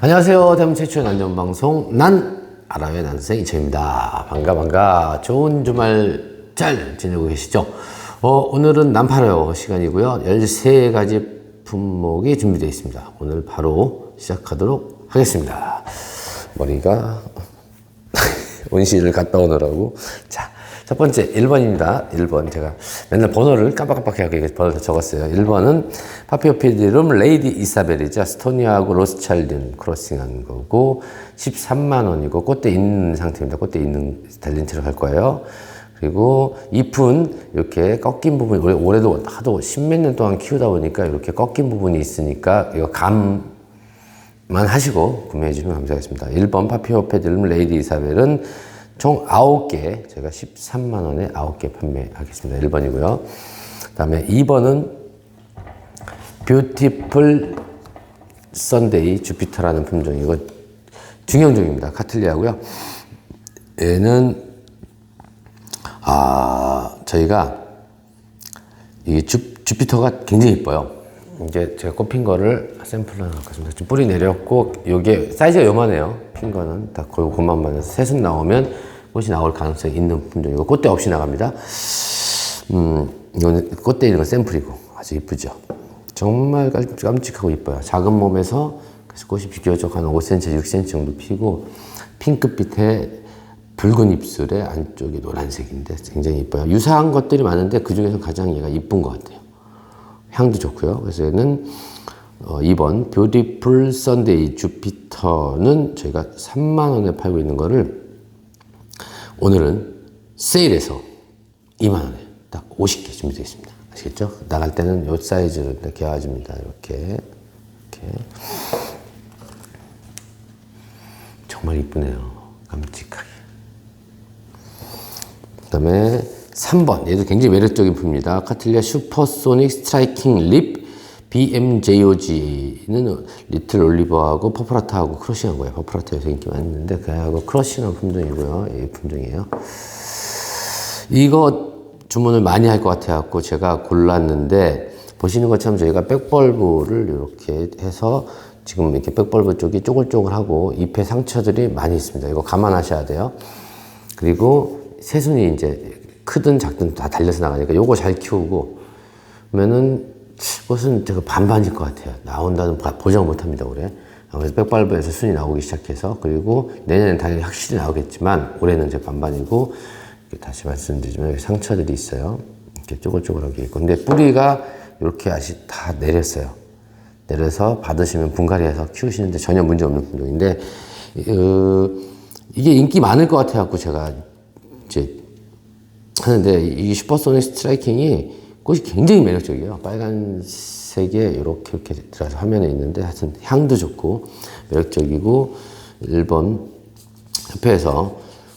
안녕하세요. 대문 최초의 난전방송 난 아람의 난생 이철입니다. 반가 반가. 좋은 주말 잘 지내고 계시죠? 어, 오늘은 난파려 시간이고요. 13가지 품목이 준비되어 있습니다. 오늘 바로 시작하도록 하겠습니다. 머리가 온실을 갔다 오느라고. 자, 첫 번째 1번입니다. 1번 제가 맨날 번호를 깜빡깜빡하게 번호를 적었어요. 1번은 파피오피디룸 레이디 이사벨이죠. 스토니아하고 로스찰든 크로싱한 거고 13만 원이고 꽃대 있는 상태입니다. 꽃대 있는 달린 채로 갈 거예요. 그리고 잎은 이렇게 꺾인 부분이 올해, 올해도 하도 십몇 년 동안 키우다 보니까 이렇게 꺾인 부분이 있으니까 이거 감만 하시고 구매해 주시면 감사하겠습니다. 1번 파피오페딜름 레이디 이사벨은 총 9개, 제가 13만원에 9개 판매하겠습니다. 1번이고요. 그 다음에 2번은 뷰티풀 썬데이 주피터라는 품종. 이거 중형종입니다. 카틀리아고요. 얘는, 아, 저희가 이 주, 주피터가 굉장히 이뻐요. 이제 제가 꼽힌 거를 샘플로 하나 갖고 왔습니다. 지금 뿌리 내렸고, 요게 사이즈가 요만해요. 핀 거는 다 거의 그만만 해서 새순 나오면 꽃이 나올 가능성이 있는 품종이고, 꽃대 없이 나갑니다. 음, 이거는 꽃대 있는 건 샘플이고, 아주 이쁘죠. 정말 깜- 깜찍하고 이뻐요. 작은 몸에서 그래서 꽃이 비교적 한 5cm, 6cm 정도 피고, 핑크빛에 붉은 입술에 안쪽이 노란색인데 굉장히 이뻐요. 유사한 것들이 많은데 그 중에서 가장 얘가 이쁜 것 같아요. 향도 좋고요. 그래서 얘는 어, 2번 뷰티풀 썬데이 주피터는 저희가 3만 원에 팔고 있는 거를 오늘은 세일해서 2만 원에 딱 50개 준비되어 있습니다. 아시겠죠? 나갈 때는 요 사이즈로 이렇게 와줍니다. 이렇게 이렇게 정말 이쁘네요. 깜찍하게. 그 다음에 3번. 얘도 굉장히 매력적인 품입니다. 카틀리아 슈퍼소닉 스트라이킹 립 BMJOG는 리틀 올리버하고 퍼프라타하고 크러싱한 거예요. 퍼프라타에서 인기 많은데 그하고 크러싱한 품종이고요. 이 품종이에요. 이거 주문을 많이 할 것 같아갖고 제가 골랐는데 보시는 것처럼 저희가 백벌브를 이렇게 해서 지금 이렇게 백벌브 쪽이 쪼글쪼글하고 잎에 상처들이 많이 있습니다. 이거 감안하셔야 돼요. 그리고 새순이 이제 크든 작든 다 달려서 나가니까 요거 잘 키우고 그러면은 그것은 제가 반반일 것 같아요. 나온다는 바- 보장 못 합니다, 올해. 그래서 백발브에서 순이 나오기 시작해서 그리고 내년엔 당연히 확실히 나오겠지만 올해는 제 반반이고 다시 말씀드리지만 상처들이 있어요. 이렇게 쪼글쪼글하게 있고 근데 뿌리가 이렇게 아시 다 내렸어요. 내려서 받으시면 분갈이해서 키우시는데 전혀 문제 없는 품종인데 어, 이게 인기 많을 것 같아 갖고 제가 이제 하는데 이 슈퍼소닉 스트라이킹이 꽃이 굉장히 매력적이에요. 빨간색에 이렇게 이렇게 들어가서 화면에 있는데 하여튼 향도 좋고 매력적이고 일본 협회에서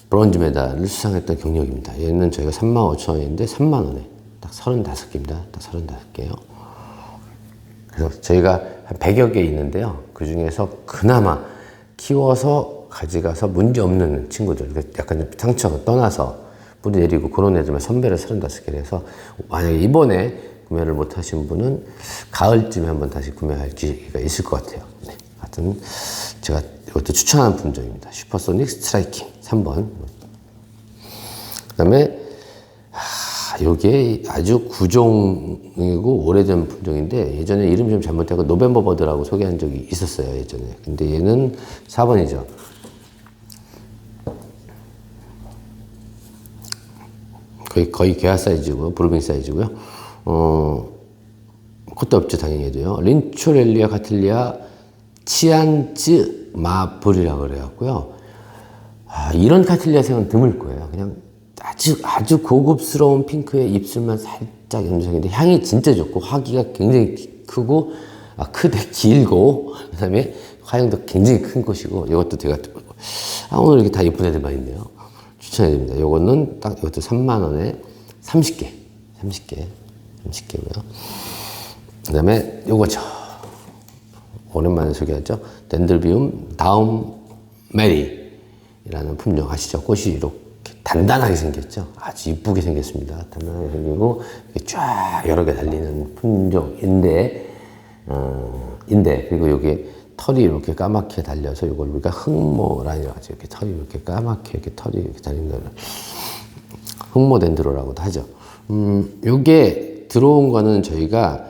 브론즈 메달을 수상했던 경력입니다. 얘는 저희가 3만 5천 원인데 3만 원에 딱 35개입니다. 딱 35개요. 그래서 저희가 한 100여 개 있는데요. 그 중에서 그나마 키워서 가져가서 문제 없는 친구들, 그 약간 좀 상처가 떠나서 뿌리 내리고 그런 애들만 선배를 35개를 해서 만약에 이번에 구매를 못 하신 분은 가을쯤에 한번 다시 구매할 기회가 있을 것 같아요. 네. 하여튼 제가 이것도 추천하는 품종입니다. 슈퍼소닉 스트라이킹 3번. 그 다음에 요게 아주 구종이고 오래된 품종인데 예전에 이름 좀 잘못하고 노벤버 버드라고 소개한 적이 있었어요 예전에 근데 얘는 4번이죠 거의 거의 개화 사이즈고요 브루빙 사이즈고요 어 그것도 없죠 당연히 얘도요 린초렐리아 카틀리아 치안츠 마블이라고 그래갖고요 아, 이런 카틀리아 색은 드물 거예요. 그냥 아주 아주 고급스러운 핑크의 입술만 살짝 염색인데 향이 진짜 좋고 화기가 굉장히 기- 크고 아, 크되 길고 그다음에 화형도 굉장히 큰 것이고 이것도 제가 아, 오늘 이렇게 다 예쁜 애들만 있네요. 추천해 드립니다. 이거는 딱 이것도 3만 원에 30개, 30개, 30개고요. 그 다음에 요거죠. 오랜만에 소개하죠. 덴들비움 다음 메리라는 품종 아시죠? 꽃이 이렇게 단단하게 생겼죠. 아주 이쁘게 생겼습니다. 단단하게 생기고 쫙 여러 개 달리는 품종인데, 어, 인데 그리고 여기 털이 이렇게 까맣게 달려서 이걸 우리가 흑모 라인이라고 하죠. 이렇게 털이 이렇게 까맣게 이렇게 털이 이렇게 달린 거를 흑모 덴드로라고도 하죠. 음, 요게 들어온 거는 저희가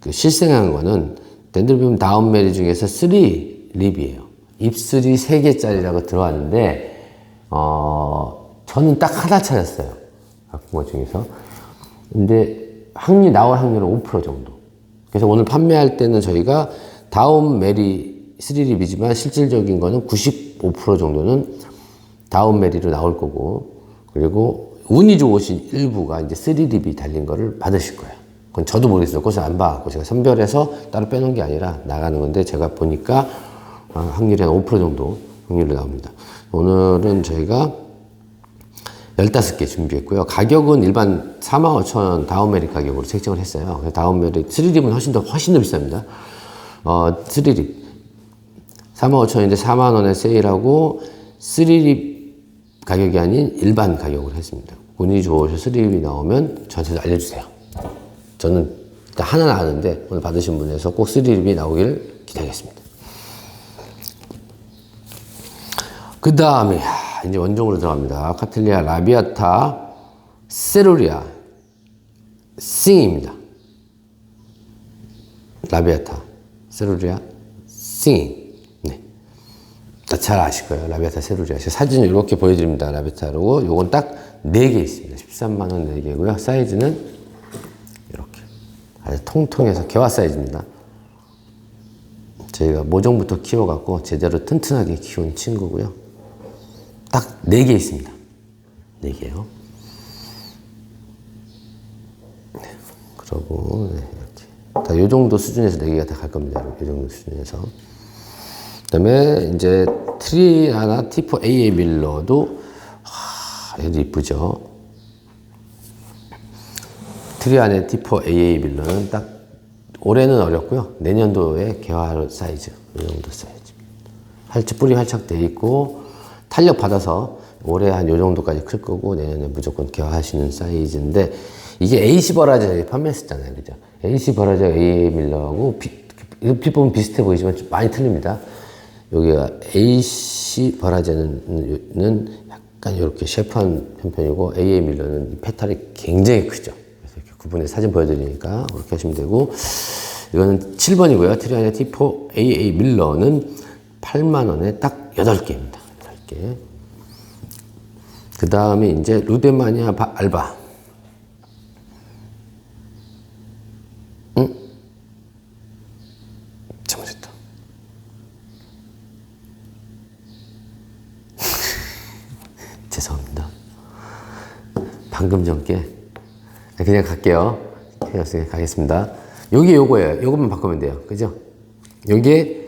그 실생한 거는 덴드로비움 다운 메리 중에서 3 립이에요. 입술이 3개짜리라고 들어왔는데, 어, 저는 딱 하나 찾았어요. 갖은 것 중에서. 근데 확률, 나올 확률은 5% 정도. 그래서 오늘 판매할 때는 저희가 다운 메리 3립이지만 실질적인 거는 95% 정도는 다운 메리로 나올 거고, 그리고 운이 좋으신 일부가 이제 3립이 달린 거를 받으실 거예요. 그건 저도 모르겠어요. 그것을 안 봐갖고 제가 선별해서 따로 빼놓은 게 아니라 나가는 건데 제가 보니까 어, 확률이 한 5% 정도 확률로 나옵니다. 오늘은 저희가 15개 준비했고요. 가격은 일반 45,000원 다운메리 가격으로 책정을 했어요. 다운메리 3립은 훨씬 더, 훨씬 더 비쌉니다. 어, 3립. 45,000원인데 4만원에 세일하고 3립 가격이 아닌 일반 가격으로 했습니다. 운이 좋으셔서 3립이 나오면 저한테 알려주세요. 저는 일단 하나는 아는데 오늘 받으신 분에서 꼭 3립이 나오길 기대하겠습니다. 그 다음에 이제 원종으로 들어갑니다. 카틀리아 라비아타 세루리아 싱입니다. 라비아타 세루리아 싱. 네. 다잘 아실 거예요. 라비아타 세루리아. 사진을 이렇게 보여드립니다. 라비아타로. 요건 딱 4개 있습니다. 13만원 4개고요. 사이즈는 이렇게. 아주 통통해서 개화 사이즈입니다. 저희가 모종부터 키워갖고 제대로 튼튼하게 키운 친구고요. 딱 4개 있습니다. 4개요. 네. 그러고. 다 요 정도 수준에서 4개가 다 갈 겁니다. 요 정도 수준에서. 그 다음에 이제 트리아나 티포 AA 밀러도, 하, 얘도 이쁘죠. 트리안의 티포 AA 밀러는 딱 올해는 어렵고요. 내년도에 개화 사이즈 이 정도 사이즈. 활짝 뿌리 활착 돼 있고 탄력 받아서 올해 한 요 정도까지 클 거고 내년에 무조건 개화하시는 사이즈인데 이게 AC 버라제 판매했었잖아요, 그죠? AC 버라제 AA 밀러하고 비, 보면 비슷해 보이지만 좀 많이 틀립니다. 여기가 AC 버라제는 약간 이렇게 셰프한 편편이고 AA 밀러는 페탈이 굉장히 크죠. 그래서 이렇게 구분해 사진 보여드리니까 그렇게 하시면 되고 이거는 7번이고요. 트리아냐 T4 AA 밀러는 8만 원에 딱 8개입니다. 8개. 그 다음에 이제 루데마니아 바, 알바. 응? 잘못했다. 죄송합니다. 방금 전께 그냥 갈게요. 그냥 가겠습니다. 여기 요거예요. 요것만 바꾸면 돼요. 그죠? 여기에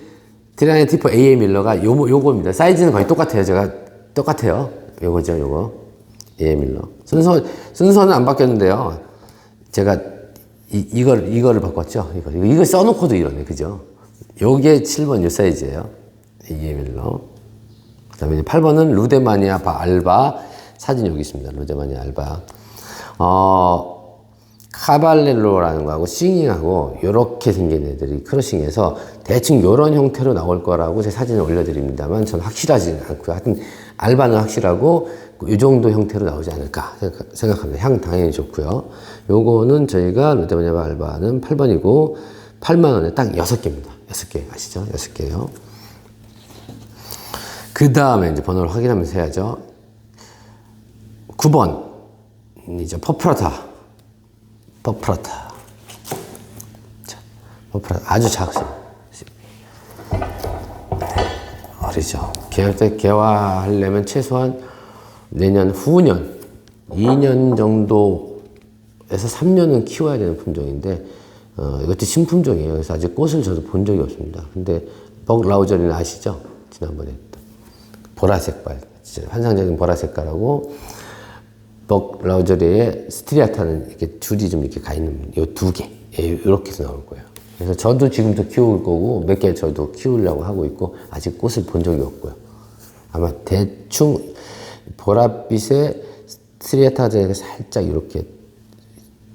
트라이언 티퍼 AA 밀러가 요, 요거입니다. 사이즈는 거의 똑같아요. 제가 똑같아요. 요거죠, 요거. AA 밀러. 순서, 순서는 안 바뀌었는데요. 제가 이, 이걸, 이거를 바꿨죠. 이거. 이거 써놓고도 이러네. 그죠? 요게 7번 요 사이즈예요. AA 밀러. 그 다음에 8번은 루데마니아 바 알바. 사진 여기 있습니다. 루데마니아 알바. 어, 카발렐로라는 거하고 싱잉하고 이렇게 생긴 애들이 크러싱해서 대충 이런 형태로 나올 거라고 제 사진을 올려드립니다만 전 확실하지는 않고요. 하여튼 알바는 확실하고 이 정도 형태로 나오지 않을까 생각합니다. 향 당연히 좋고요. 요거는 저희가 롯데마니아 알바는 8번이고 8만 원에 딱 6개입니다. 6개 아시죠? 6개요. 그 다음에 이제 번호를 확인하면서 해야죠. 9번. 이제 퍼프라타. 퍼프라타. 자, 퍼프라타. 아주 작습니다 어리죠. 개화 때 개화하려면 최소한 내년 후년 2년 정도에서 3년은 키워야 되는 품종인데 어, 이것도 신품종이에요. 그래서 아직 꽃을 저도 본 적이 없습니다. 근데 벅 라우저리는 아시죠? 지난번에 보라색깔 환상적인 보라색깔하고 벅 라우저리에 스트리아타는 이렇게 줄이 좀 이렇게 가 있는 요 두 개. 이렇게 해서 나올 거예요. 그래서 저도 지금도 키울 거고 몇 개 저도 키우려고 하고 있고 아직 꽃을 본 적이 없고요. 아마 대충 보랏빛에 스트리아타가 살짝 이렇게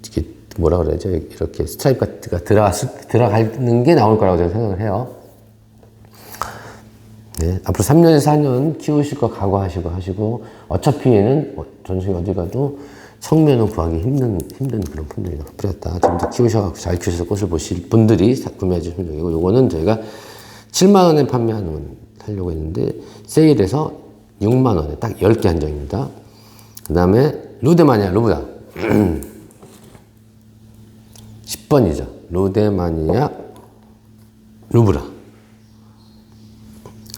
이렇게 뭐라 그러죠? 이렇게 스트라이프가 들어가 들어가는 게 나올 거라고 저는 생각을 해요. 네, 앞으로 3년에서 4년 키우실 거 각오하시고 하시고 어차피는 어, 전생에 어디 가도 성면은 구하기 힘든 힘든 그런 품종이다. 뿌렸다. 지금도 키우셔서 잘 키우셔서 꽃을 보실 분들이 사- 구매해 주시면 되고 요거는 저희가 7만 원에 판매하는 하려고 했는데 세일해서 6만 원에 딱 10개 한정입니다. 그 다음에 루데마니아 루브다 10번이죠. 루데마니아 루브라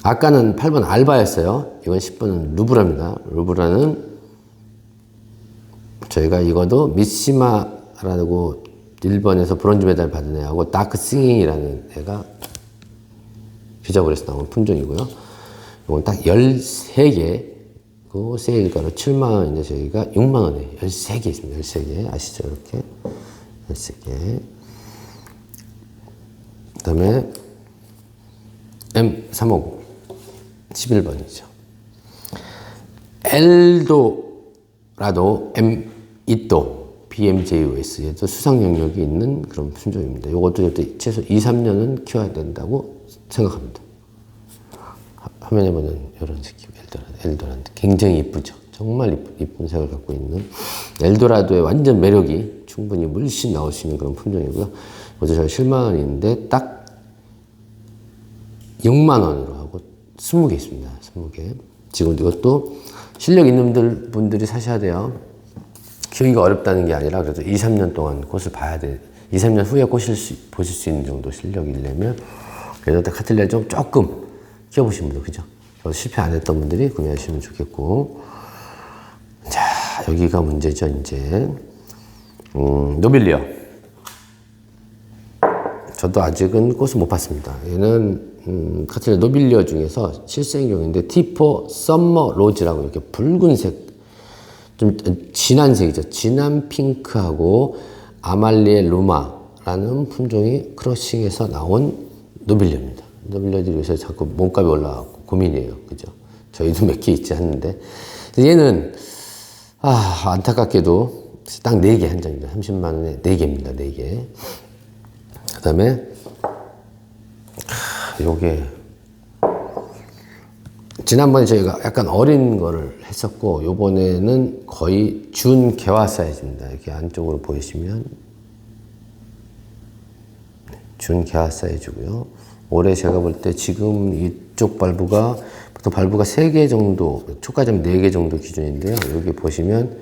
아까는 8번 알바였어요. 이건 10번은 루브라입니다. 루브라는 저희가 이거도 미시마라고 일본에서 브론즈 메달 받은 애하고 다크 싱잉이라는 애가 비자볼에서 나온 품종이고요. 이건 딱 13개, 그 세일가로 7만원인데 저희가 6만원에 13개 있습니다. 13개. 아시죠? 이렇게. 13개. 그 다음에 M359. 11번이죠. 엘도라도 M 이또 BMJOS에도 수상 영역이 있는 그런 품종입니다. 이것도 최소 2, 3년은 키워야 된다고 생각합니다. 화- 화면에 보는 이런 새끼 엘도라도, 엘도라도 굉장히 이쁘죠. 정말 이쁜, 이쁜 색을 갖고 있는 엘도라도의 완전 매력이 충분히 물씬 나올 수 있는 그런 품종이고요. 어제 제가 7만 원인데 딱 6만 원으로 20개 있습니다. 20개. 지금 이것도 실력 있는 분들, 분들이 사셔야 돼요. 키우기가 어렵다는 게 아니라 그래도 2, 3년 동안 꽃을 봐야 돼. 2, 3년 후에 꽃을 수- 보실 수 있는 정도 실력이려면 그래도 카틀리아 좀 조금 키워보신 분들, 그죠? 실패 안 했던 분들이 구매하시면 좋겠고. 자, 여기가 문제죠, 이제. 음, 노빌리어. 저도 아직은 꽃을 못 봤습니다. 얘는 음, 카트리아 노빌리어 중에서 실생종인데 티포 썸머 로즈라고 이렇게 붉은색 좀 진한 색이죠. 진한 핑크하고 아말리에 루마라는 품종이 크러싱해서 나온 노빌리어입니다. 노빌리어들이 요새 자꾸 몸값이 올라가고 고민이에요. 그죠? 저희도 몇 개 있지 않는데 얘는 아 안타깝게도 딱 4개 한 장입니다. 30만 원에 4개입니다. 4개. 그 다음에 요게 지난번에 저희가 약간 어린 거를 했었고 요번에는 거의 준 개화 사이즈입니다. 이렇게 안쪽으로 보이시면 네, 준 개화 사이즈고요. 올해 제가 볼 때 지금 이쪽 발부가 보통 발부가 3개 정도, 초가점 4개 정도 기준인데요. 여기 보시면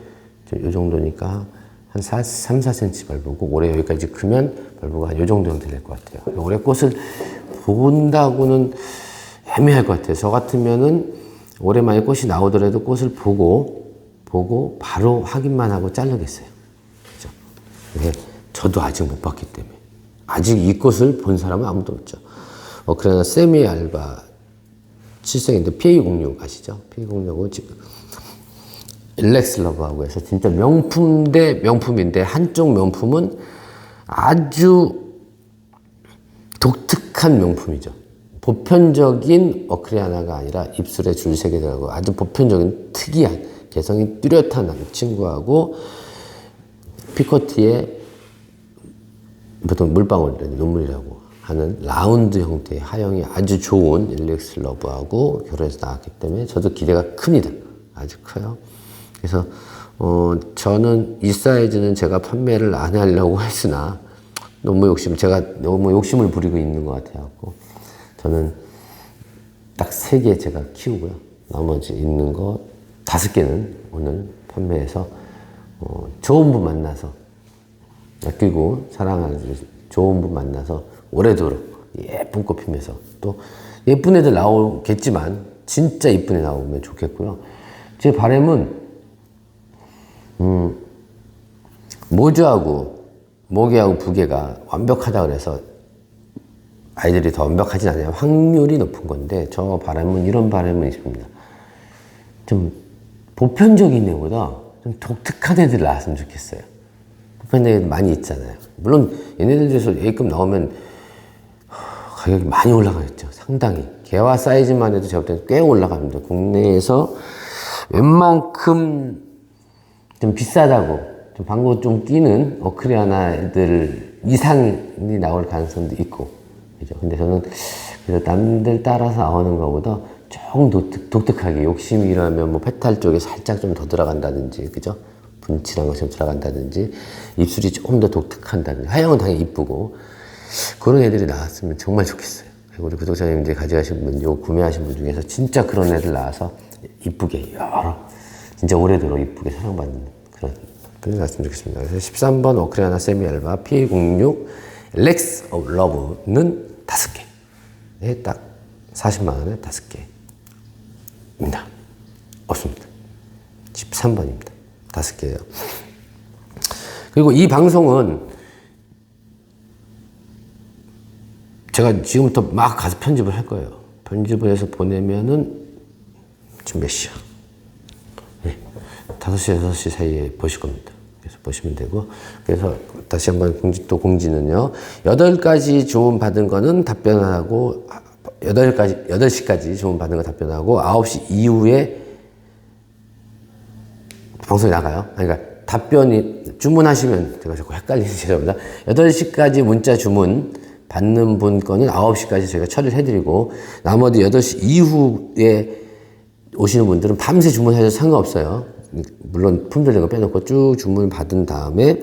이 정도니까 한 4, 3, 4cm 발부고 올해 여기까지 크면 발부가 한이 정도 형태 될 것 같아요. 올해 꽃을 본다고는 애매할 것 같아요. 저 같으면은 올해만에 꽃이 나오더라도 꽃을 보고 보고 바로 확인만 하고 자르겠어요. 그죠? 근데 저도 아직 못 봤기 때문에 아직 이 꽃을 본 사람은 아무도 없죠. 어, 그러나 세미 알바 실생인데 PA06 아시죠? PA06은 지금 일렉스 러브하고 해서 진짜 명품 대 명품인데 한쪽 명품은 아주 독특한 명품이죠. 보편적인 어크리아나가 아니라 입술에 줄색이 들어가고 아주 보편적인 특이한 개성이 뚜렷한 친구하고 피코티의 보통 물방울, 눈물이라고 하는 라운드 형태의 하형이 아주 좋은 일렉스 러브하고 결혼해서 나왔기 때문에 저도 기대가 큽니다. 아주 커요. 그래서 어, 저는 이 사이즈는 제가 판매를 안 하려고 했으나 너무 욕심, 제가 너무 욕심을 부리고 있는 것 같아갖고 저는 딱 세 개 제가 키우고요. 나머지 있는 거 다섯 개는 오늘 판매해서 어, 좋은 분 만나서 아끼고 사랑하는 좋은 분 만나서 오래도록 예쁜 꽃 피면서 또 예쁜 애들 나오겠지만 진짜 이쁜 애 나오면 좋겠고요. 제 바람은 음, 모주하고 모개하고 부개가 완벽하다 그래서 아이들이 더 완벽하진 않아요. 확률이 높은 건데 저 바람은 이런 바람은 있습니다. 좀 보편적인 애보다 좀 독특한 애들 나왔으면 좋겠어요. 보편적인 애들 많이 있잖아요. 물론 얘네들 중에서 A급 나오면 가격이 많이 올라가겠죠. 상당히. 개화 사이즈만 해도 제가 볼 때는 꽤 올라갑니다. 국내에서 웬만큼 좀 비싸다고 좀 방구 좀 끼는 어크리아나 애들 이상이 나올 가능성도 있고 그죠 근데 저는 그래서 남들 따라서 나오는 것보다 조금 독특, 독특하게 욕심이라면 뭐 페탈 쪽에 살짝 좀 더 들어간다든지 그죠? 분칠한 것이 좀 들어간다든지 입술이 조금 더 독특한다든지 건 당연히 이쁘고 그런 애들이 나왔으면 정말 좋겠어요. 그리고 우리 구독자님들이 가져가신 분, 요 구매하신 분 중에서 진짜 그런 애들 나와서 이쁘게 여러 진짜 오래도록 이쁘게 사랑받는 그런 분이 나왔으면 좋겠습니다. 그래서 13번 오크리아나 세미알바 P06 렉스 오브 러브는 다섯 개. 네, 딱 40만 원에 다섯 개입니다. 없습니다. 13번입니다. 다섯 개예요. 그리고 이 방송은 제가 지금부터 막 가서 편집을 할 거예요. 편집을 해서 보내면은 지금 몇 시야? 네. 5시, 6시 사이에 보실 겁니다. 그래서 보시면 되고. 그래서 다시 한번 공지, 또 공지는요. 8가지 주문 받은 거는 답변하고, 8가지, 8시까지 주문 받은 거 답변하고, 9시 이후에 방송이 나가요. 그러니까 답변이, 주문하시면, 제가 자꾸 헷갈리는 죄송합니다. 8시까지 문자 주문 받는 분 거는 9시까지 저희가 처리를 해드리고, 나머지 8시 이후에 오시는 분들은 밤새 주문하셔도 상관없어요. 물론 품절된 거 빼놓고 쭉 주문 받은 다음에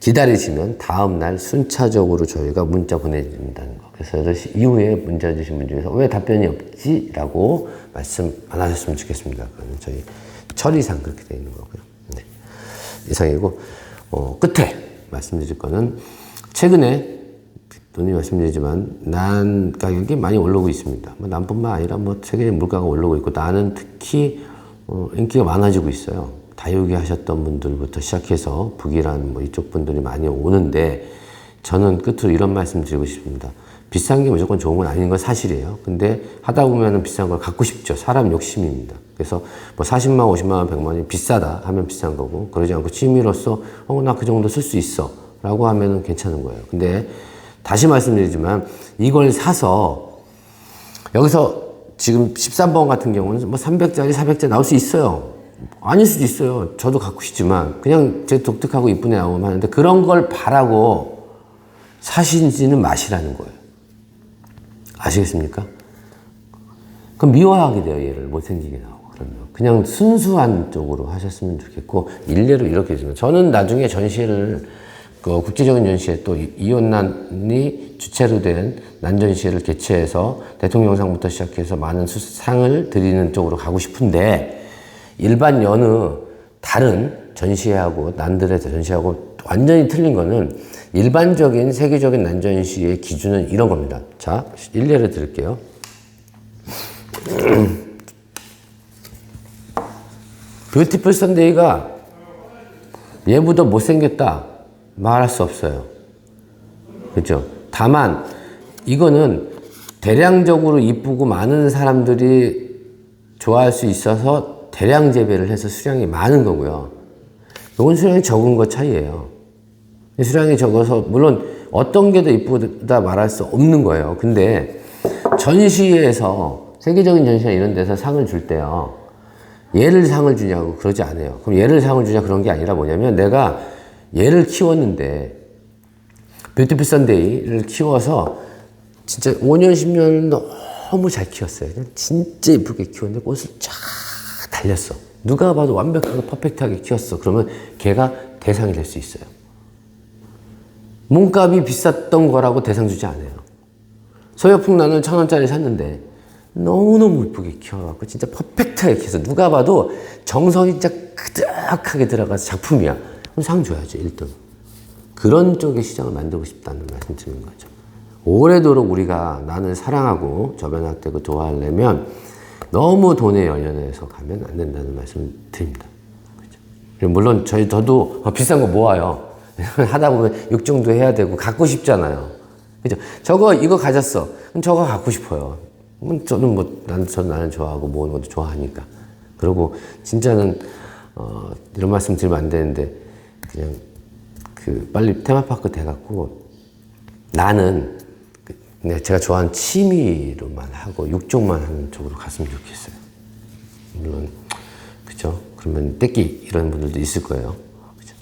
기다리시면 다음날 순차적으로 저희가 문자 보내드린다는 거. 그래서 8시 이후에 문자 주신 분 중에서 왜 답변이 없지? 라고 말씀 안 하셨으면 좋겠습니다. 그거는 저희 처리상 그렇게 되어 있는 거고요. 네. 이상이고, 어, 끝에 말씀드릴 거는 최근에 돈이 말씀드리지만 난 가격이 많이 올라오고 있습니다. 뭐 난뿐만 아니라 뭐 세계적인 물가가 올라오고 있고 나는 특히 어, 인기가 많아지고 있어요. 다육이 하셨던 분들부터 시작해서 북이란 뭐 이쪽 분들이 많이 오는데 저는 끝으로 이런 말씀 드리고 싶습니다. 비싼 게 무조건 좋은 건 아닌 건 사실이에요. 근데 하다 보면은 비싼 걸 갖고 싶죠. 사람 욕심입니다. 그래서 뭐 40만, 50만 원, 100만 원이 비싸다 하면 비싼 거고 그러지 않고 취미로서 어, 나 그 정도 쓸 수 있어. 라고 하면은 괜찮은 거예요. 근데 다시 말씀드리지만 이걸 사서 여기서 지금 13번 같은 경우는 뭐 300짜리, 400짜리 나올 수 있어요. 아닐 수도 있어요. 저도 갖고 싶지만 그냥 제 독특하고 애 나오면 하는데 그런 걸 바라고 사시지는 마시라는 거예요. 아시겠습니까? 그럼 미워하게 돼요. 얘를 못생기게 나오고 그러면 그냥 순수한 쪽으로 하셨으면 좋겠고 일례로 이렇게 해주면 저는 나중에 전시회를 그 국제적인 전시회 또 이- 이혼난이 주체로 된 난전시회를 개최해서 대통령상부터 시작해서 많은 수- 상을 드리는 쪽으로 가고 싶은데 일반 여느 다른 전시회하고 난들의 전시하고 완전히 틀린 거는 일반적인 세계적인 난전시의 기준은 이런 겁니다. 자, 일례를 드릴게요. 뷰티풀 선데이가 얘보다 못생겼다 말할 수 없어요. 그죠? 다만 이거는 대량적으로 이쁘고 많은 사람들이 좋아할 수 있어서 대량 재배를 해서 수량이 많은 거고요. 이건 수량이 적은 것 차이예요. 수량이 적어서 물론 어떤 게 더 이쁘다 말할 수 없는 거예요. 근데 전시회에서 세계적인 전시회 이런 데서 상을 줄 때요. 얘를 상을 주냐고 그러지 않아요. 그럼 얘를 상을 주냐 그런 게 아니라 뭐냐면 내가 얘를 키웠는데 뷰티풀 선데이를 키워서 진짜 5년 10년 너무 잘 키웠어요. 진짜 이쁘게 키웠는데 꽃을 쫙 달렸어. 누가 봐도 완벽하게 퍼펙트하게 키웠어. 그러면 걔가 대상이 될 수 있어요. 몸값이 비쌌던 거라고 대상 주지 않아요. 소여풍 나는 천 원짜리 샀는데 너무너무 이쁘게 키워갖고 진짜 퍼펙트하게 키워서 누가 봐도 정성이 진짜 그득하게 들어가서 작품이야. 그럼 상 줘야죠, 1등. 그런 쪽의 시장을 만들고 싶다는 말씀 드리는 거죠. 오래도록 우리가 나는 사랑하고 저변학되고 좋아하려면 너무 돈에 연연해서 가면 안 된다는 말씀 드립니다. 그리고 물론 저희 저도 어, 비싼 거 모아요. 하다 보면 육종도 해야 되고 갖고 싶잖아요. 그죠? 저거 이거 가졌어. 그럼 저거 갖고 싶어요. 저는 뭐 나는 저 나는 좋아하고 모으는 것도 좋아하니까. 그리고 진짜는 어, 이런 말씀 드리면 안 되는데 그냥 그 빨리 테마파크 돼갖고 나는 그 내가 제가 좋아하는 취미로만 하고 육종만 하는 쪽으로 갔으면 좋겠어요. 물론 그죠? 그러면 떼끼 이런 분들도 있을 거예요. 그죠?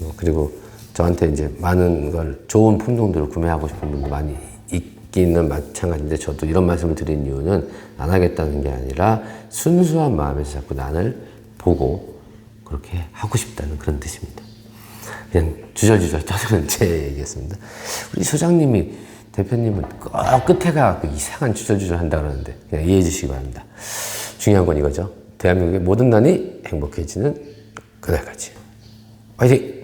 어, 그리고 저한테 이제 많은 걸 좋은 품종들을 구매하고 싶은 분도 많이 있, 있기는 마찬가지인데 저도 이런 말씀을 드린 이유는 안 하겠다는 게 아니라 순수한 마음에서 자꾸 난을 보고 그렇게 하고 싶다는 그런 뜻입니다. 그냥 주절주절 떠드는 제 얘기였습니다. 우리 소장님이 대표님은 꼭 끝에가 그 이상한 주절주절 한다 그러는데 그냥 이해해 주시기 바랍니다. 중요한 건 이거죠. 대한민국의 모든 난이 행복해지는 그날까지. 화이팅!